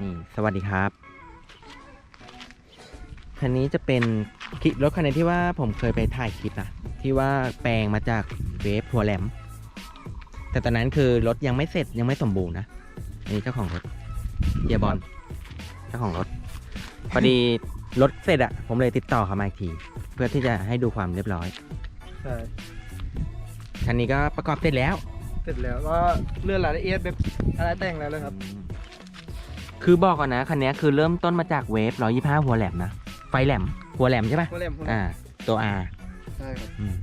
นี่สวัสดีครับ คันนี้จะเป็นคลิปรถคันนี้ที่ว่าผมเคยไปถ่ายคลิปนะที่ว่าแปลงมาจากเวฟหัวแหลม แต่ตอนนั้นคือรถยังไม่เสร็จยังไม่สมบูรณ์นะอันนี้เจ้าของรถเฮียบอลเจ้าของรถ พอดีรถเสร็จอะผมเลยติดต่อเขามาอีกที เพื่อที่จะให้ดูความเรียบร้อยใช่คันนี้ก็ประกอบเสร็จแล้ว เสร็จแล้วก็เลื่อนรายละเอียดแบบอะไรแต่งแล้วเลยครับ คือบอกก่อนนะคันนี้คือเริ่มต้นมาจากเวฟ125 หัวแหลมนะ ไฟแหลม หัวแหลมใช่ปะก็เล่มอ่า ตัว R ใช่ครับอืม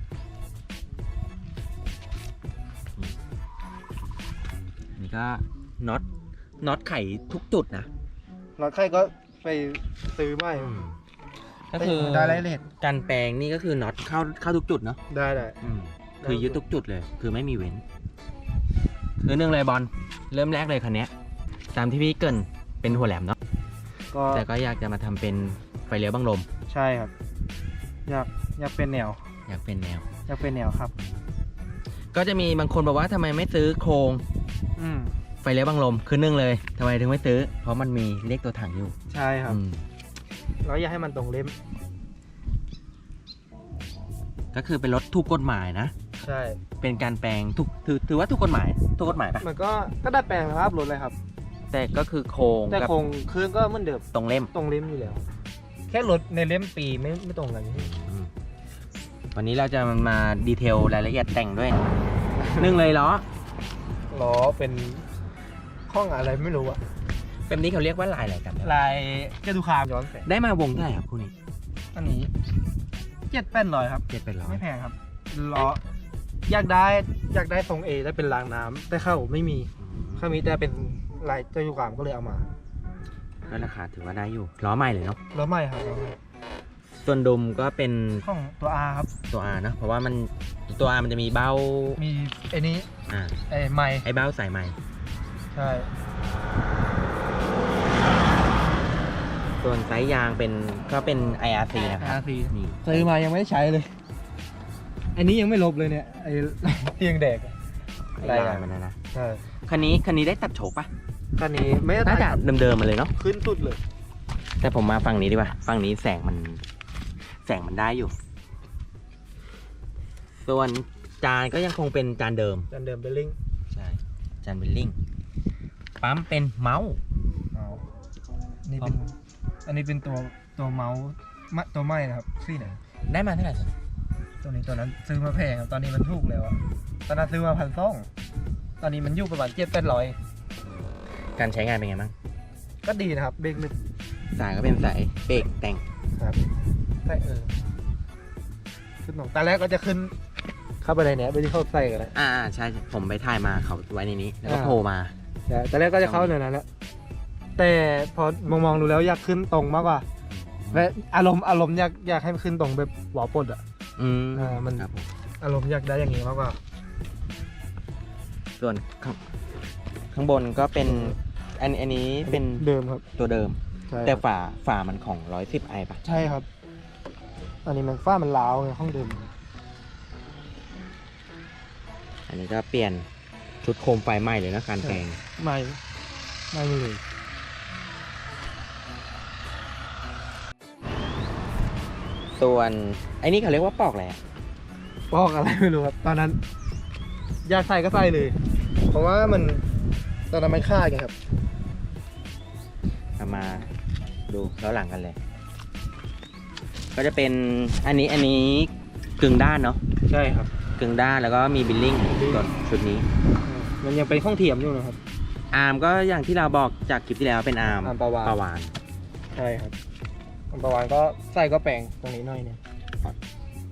นี่ก็น็อตน็อตไขทุกจุดนะน็อตไข่ก็ไปซื้อใหม่ก็คือได้รายละเอียดการแปลงนี่ก็คือน็อตเข้าเข้าทุกจุดเนาะได้ได้คือยึดทุกจุดเลย คือไม่มีเว้นคือหนึ่งเลยบอลเริ่มแรกเลยคันเนี้ยตามที่พี่เกริน เป็นหัวแหลมเนาะก็แต่ก็อยากจะมาทำเป็นไฟเลี้ยวบังลม ใช่ครับ อยากอยากเป็นแนว อยากเป็นแนว อยากเป็นแนวครับ ก็จะมีบางคนบอกว่าทำไมไม่ซื้อโครงอืมไฟเลี้ยวบังลมคือหนึ่งเลยทำไมถึงไม่ซื้อ เพราะมันมีเลขตัวถังอยู่ใช่ครับ อืมแล้วอยากให้มันตรงเล่ม ก็คือเป็นรถถูกกฎหมายนะ ใช่ เป็นการแปลงถูกถือถือว่าถูกกฎหมายถูกกฎหมายปะมันก็ก็ได้แปลงแล้วครับรถเลยครับ แต่ก็คือโครงแต่กับโครงเครื่องก็เหมือนเดิมตรงเล่ม ตรงเล่มอยู่แล้ว แค่รถในเล่มปีไม่ไม่ตรงกันอืมวันนี้เราจะมาดีเทลรายละเอียดแต่งด้วยหนึ่งเลยล้อล้อเป็นข้องอะไรไม่รู้อะแบบนี้เขาเรียกว่าลายอะไรกัน ลายเจตุคามย้อนแสงได้มาวงเท่าไหร่ครับคู่นี้อันนี้เจ็ดแปดร้อยครับ เจ็ดเป็นร้อยไม่แพงครับล้ออยากได้อยากได้ทรงเอได้เป็นรางน้ำแต่เข้าไม่มีเข้ามีแต่เป็น ลายเจ้ายุกามก็เลยเอามาก็ราคาถือว่าได้อยู่ล้อใหม่เลยเนาะล้อใหม่ครับล้อใหม่ส่วนดุมก็เป็นของตัว R ครับ ตัว R เนอะเพราะว่ามันตัว R มันจะมีเบ้ามีไอ้นี้อ่าไอ้ไม้ไอ้เบ้าสายใหม่ใช่ส่วนไซส์ยางเป็นก็เป็น IRC นะครับอาซีนี่ซื้อมายังไม่ได้ใช้เลย อันนี้ยังไม่ลบเลยเนี่ยไอ้เตียงแดกอะไอ้ได้ยางครับมันนะนะใช่คันนี้คันนี้ได้ตัดโฉบปะ คันนี้ไม่ได้น่าจะตัดเดิมๆมาเลยเนาะขึ้นสุดเลย แต่ผมมาฝั่งนี้ดีกว่าฝั่งนี้แสงมัน แสงมันได้อยู่ ส่วนจานก็ยังคงเป็นจานเดิมจันเดิมเบลลิงใช่จานเบลลิงปั๊มเป็นเมาส์เอานี่เป็นครับอันนี้เป็นตัวตัวเมาส์มะตัวไม้นะครับซี่ไหนได้มาเท่าไหร่สิตัวนี้ตัวนั้นซื้อมาแพงครับตอนนี้มันถูกแล้วอะตอนนั้นซื้อมาพันสองตอนนี้มันอยู่ประมาณเจ็ดแปดร้อย การใช้งานเป็นไงบ้างก็ดีนะครับเบรกหนึบสายก็เป็นสายเบรกแต่งครับใช่เออขึ้นหนองตอนแรกก็จะขึ้น เข้าไปในเนี้ยไปที่เข้าใส่กันแล้วอ่าใช่ผมไปถ่ายมาเขาไว้ในนี้ แล้วก็อ่าโผล่มาใช่ตอนแรกก็จะเข้าในนั้นแหละแต่พอมองมองๆดูแล้วอยากขึ้นตรงมากกว่าและอารมณ์อารมณ์อยากอยากให้มันขึ้นตรงแบบหัวปลดอะอืมอ่ามันครับผม อารมณ์อยากได้อย่างนี้มากกว่า ส่วนข้างข้างบนก็เป็นอันอันนี้เป็นเดิมครับตัวเดิม ใช่แต่ฝาฝามันของร้อยสิบไอปะใช่ครับ อันนี้มันฝ้ามันล้าวไงห้องเดิมอันนี้ก็เปลี่ยนชุดโคมไฟใหม่เลยนะการแปลงไม่ไม่เลย ส่วนไอ้นี่เขาเรียกว่าปอกอะไรอะบอกอะไรไม่รู้ครับ ตอนนั้น อยากใส่ก็ใส่เลย เพราะว่ามันตอนนั้นมันค่าดไงครับ เอามาดูแล้วหลังกันเลย ก็จะเป็นอันนี้อันนี้กึ่งด้านเนาะใช่ครับ กึ่งด้านแล้วก็มีบิลลิ่ง Billing ส่วนชุดนี้ มันยังเป็นข้องเทียมอยู่นะครับ อาร์มก็อย่างที่เราบอกจากคลิปที่แล้วเป็นอาร์มอาร์มปลาวาฬ ปลาวานใช่ครับอันประวานก็ใส่ก็แปลงตรงนี้หน่อยเนี่ย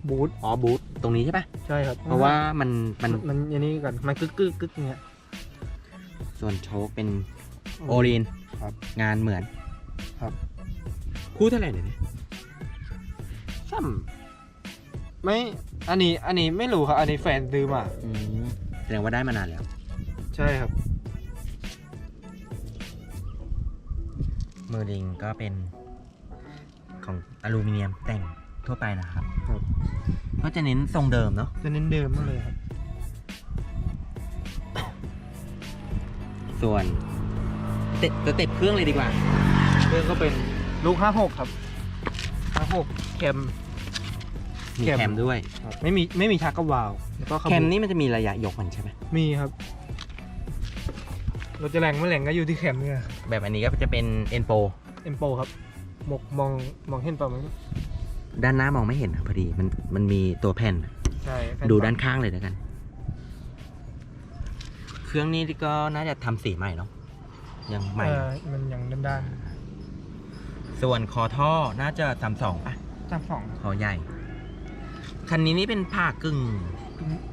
บูทอ๋อบูทตรงนี้ใช่ปะใช่ครับเพราะว่ามันมัมันนมันอันนี้กันมันกึกกึกกึกเงี้ย ส่วนโชคเป็นโอลีนครับงานเหมือนครับ คู่เท่าไหร่เนี่ยซ้ำไม่ อันนี้ อันนี้ไม่รู้ครับ อันนี้แฟนซื้อมา อืมแสดงว่าได้มานานแล้ว ใช่ครับ มือลิงก็เป็นของอลูมิเนียมแต่งทั่วไปนะครับ ครับ ก็จะเน้นทรงเดิมเนาะจะเน้นเดิมมากเลยครับ ส่วนเต็ปสเต็ปเครื่องเลยดีกว่า เครื่องก็เป็นลูก 56 ครับ 56แคม มีแคม แคมด้วย ครับไม่มีไม่มีชักกับวาล์วแล้วก็ขบวนแคมนี่มันจะมีระยะยกมันใช่ไหมมีครับรถจะแรงไม่แรงก็อยู่ที่แคมเนี่ยแบบอันนี้ก็จะเป็นเอ็นโปเอ็มโปครับมองมองมองเห็นเปล่าไหมด้านหน้ามองไม่เห็นอะพอดีมันมันมีตัวแผ่น ใช่แผ่ดูปรับด้านข้างเลยแล้วกัน เครื่องนี้ก็น่าจะทำสีใหม่เนาะยังใหม่เออมันยังด้านส่วนคอท่อน่าจะทำสองป่ะๆตามสองคอใหญ่ คันนี้นี่เป็นผ้ากึ่ง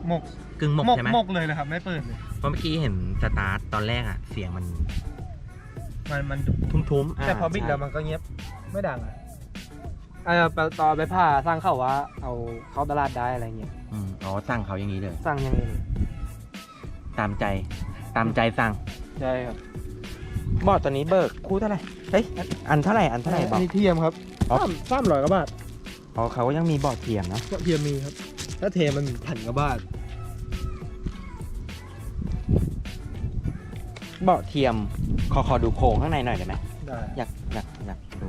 หมกกึ่งหมกหมกใช่ไหมหมกเลยนะครับไม่เปิดเลยเพราะเมื่อกี้เห็นสตาร์ทตอนแรกอะเสียงมันมันมันทุ้มๆแต่พอบิดแล้วมันก็เงียบไม่ดังอะเออไปตอนไปผ่าสร้างเขาว่า เอาเข้าตลาดได้อะไรเงี้ยอืมอ๋อสั่งเขาอย่างนี้เลย สร้างยังไงเลย ตามใจ ตามใจสั่ง ใช่ครับบอร์ดตัวนี้เบิกคู่เท่าไหร่ เฮ้ย อันเท่าไหร่ อันเท่าไหร่บออักนนี้เทียมครับอ๋อ สามสามร้อยกว่าบาทอ๋อเขาก็ยังมีบอร์ดเทียมเนาะ ก็เทียมมีครับ ถ้าเทมันพันกว่าบาทบอร์ดเทียม ขอขอดูโครงข้างในหน่อยได้ไหม ได้อยากอยากอยากดู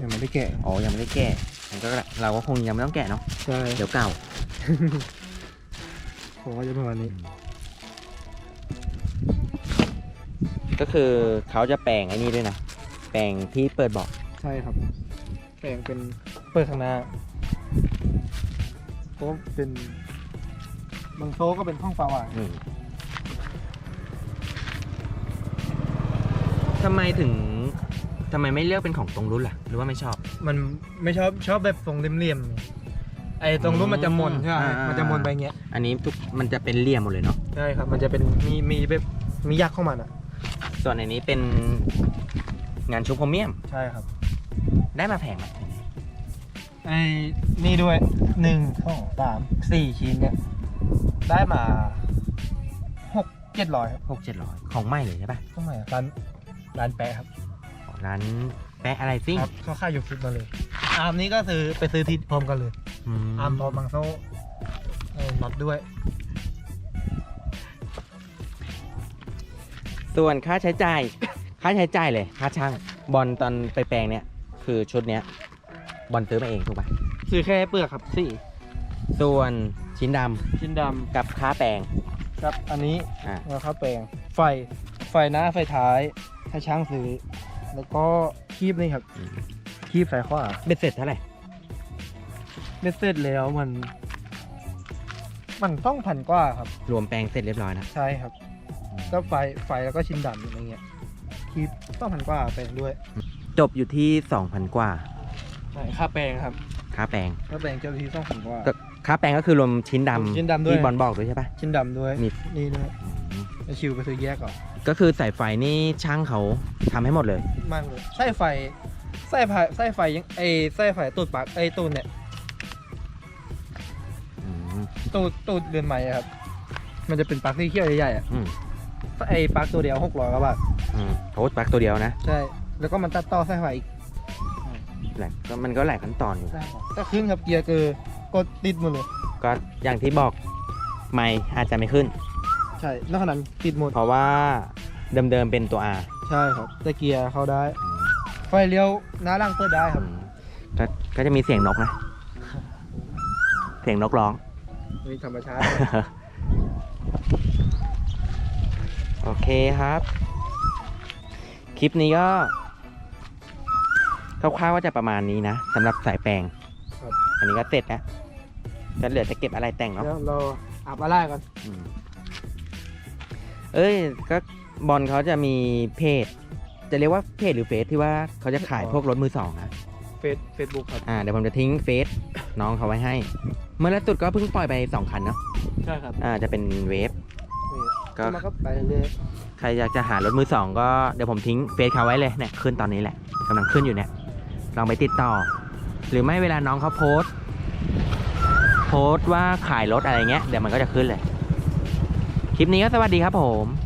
ยังไม่ได้แกะอ๋อ ยังไม่ได้แกะมันก็เราก็คงยังไม่ต้องแกะเนาะ ใช่เดี๋ยวเก่า ผมก็จะประมาณนี้ ก็คือเขาจะแปลงไอ้นี่ด้วยนะ แปลงที่เปิดเบอกใช่ครับ แปลงเป็นเปิดข้างหน้าเพราะเป็นบางโต๊ะก็เป็นห้องฝาหวานอืมทำไมถึงทำไมไม่เลือกเป็นของตรงรุ่นล่ะ หรือว่าไม่ชอบ มันไม่ชอบชอบแบบทรงเหลี่ยมๆ ไอ้ตรงนู้นมันจะมนใช่ไหมอ่ามัมันจะมนไปเงี้ยอันนี้ทุกมันจะเป็นเหลี่ยมหมดเลยเนาะใช่ครับ มันจะเป็นมีมีแบบมียักษ์เข้ามาอะส่วนอันนี้เป็นงานชุบโครเมียมใช่ครับ ได้มาแพงไหมไอ้นี่ด้วยหนึ่งสองสามสี่ชิ้นเนี่ยได้มาหกเจ็ดร้อยครับหกเจ็ดร้อยของใหม่เลยใช่ปะเท่าไหร่อะร้านร้านแปะครับของร้านแปะอะไรซิ่งครับเขาค่ายอยู่ฟิตมาเลยอาร์มนี้ก็ซื้อไปซื้อที่พร้อมกันเลย อืมอาร์มพร้อมมังโซ่เออน็อตด้วย ส่วนค่าใช้จ่าย ค่าใช้จ่ายเลย ค่าช่าง บอลตอนไปแปลงเนี่ยคือชุดเนี้ย บอลซื้อมาเองถูกปะซื้อแค่เปลือกครับสี่ส่วนชิ้นดชิ้นดำกับค่าแปลงำครับอันนี้อ่า แล้วครับแปลงไฟไฟหน้าไฟท้ายให้ช่างซื้อ แล้วก็คีบนี่ครับอืมคีบสายขวาเบ็ดเสร็จเท่าไหร่ เบ็ดเสร็จแล้วมัน มันต้องพันกว่าครับ รวมแปลงเสร็จเรียบร้อยนะใช่ครับ ก็ไฟไฟแล้วก็ชิ้นดำอะไรเงี้ยคีบต้องพันกว่าแปลงด้วยจบอยู่ที่ 2,000 กว่า ใช่ค่าแปลงครับค่าแปลงค่าแปลงเจ้าหน้าที่ต้องพันกว่า ก็ ค่าแปลงก็คือรวมชิ้นดำชิ้นดำด้วย ที่บอลบอกด้วยใช่ปะ ชิ้นดำด้วยมี นี่ด้วยอืมไอชิวไปซื้อแยกก่อนก็คือสายไฟนี่ช่างเขาทำให้หมดเลย มากเลยไส้ไฟไส้ไฟไส้ไฟยังไอไส้ไฟตูดปลักไอตูดเนี่ยอืม ตูดตูดเรือนใหม่อะครับ มันจะเป็นปลั๊กที่เขี้ยวใหญ่ๆอะอืมไอปลั๊กตัวเดียวหกร้อยกว่าบาทอืมโอ้ปลั๊กตัวเดียวนะใช่ แล้วก็มันตัดต่อไส้ไฟอีกแหละก็มันก็หลายขั้นตอนอยู่ใช่ครับก็ขึ้นครับเกียร์เกอร์กดติดหมดเลย ก็อย่างที่บอกไม่อาจจะไม่ขึ้น ใช่นอกจากนั้นติดหมดเพราะว่าเดิมๆเป็นตัว R ใช่ครับแต่เกียร์เข้าได้ ไฟเลี้ยวหน้าล่างเปิดได้ครับอืมก็ก็จะมีเสียงนกนะ เสียงนกร้อง มีธรรมชาติ โอเคครับ คลิปนี้ก็คร่าวๆว่าจะประมาณนี้นะสำหรับสายแปลงครับ อันนี้ก็เสร็จแล้วก็เหลือจะเก็บอะไรแต่งเนาะ เดี๋ยวเราอาบอะไรก่อน อืมเอ้ยก็บอลเขาจะมีเพจ จะเรียกว่าเพจหรือเฟซที่ว่าเขาจะขายพวกรถมือสองนะเฟซเฟซบุ๊กครับ อ่าเดี๋ยวผมจะทิ้งเฟซ น้องเขาไว้ให้ เมื่อล่าสุดก็เพิ่งปล่อยไปสองคันเนาะใช่ครับอ่าจะเป็นเวฟก็ก็ มันก็ไปเรื่อยใครอยากจะหารถมือสองก็เดี๋ยวผมทิ้งเฟซเขาไว้เลยเนี่ยขึ้นตอนนี้แหละกำลังขึ้นอยู่เนี่ยลองไปติดต่อ หรือไม่เวลาน้องเขาโพสต์ โพสต์ว่าขายรถอะไรเงี้ยเดี๋ยวมันก็จะขึ้นเลย คลิปนี้ก็สวัสดีครับผมๆ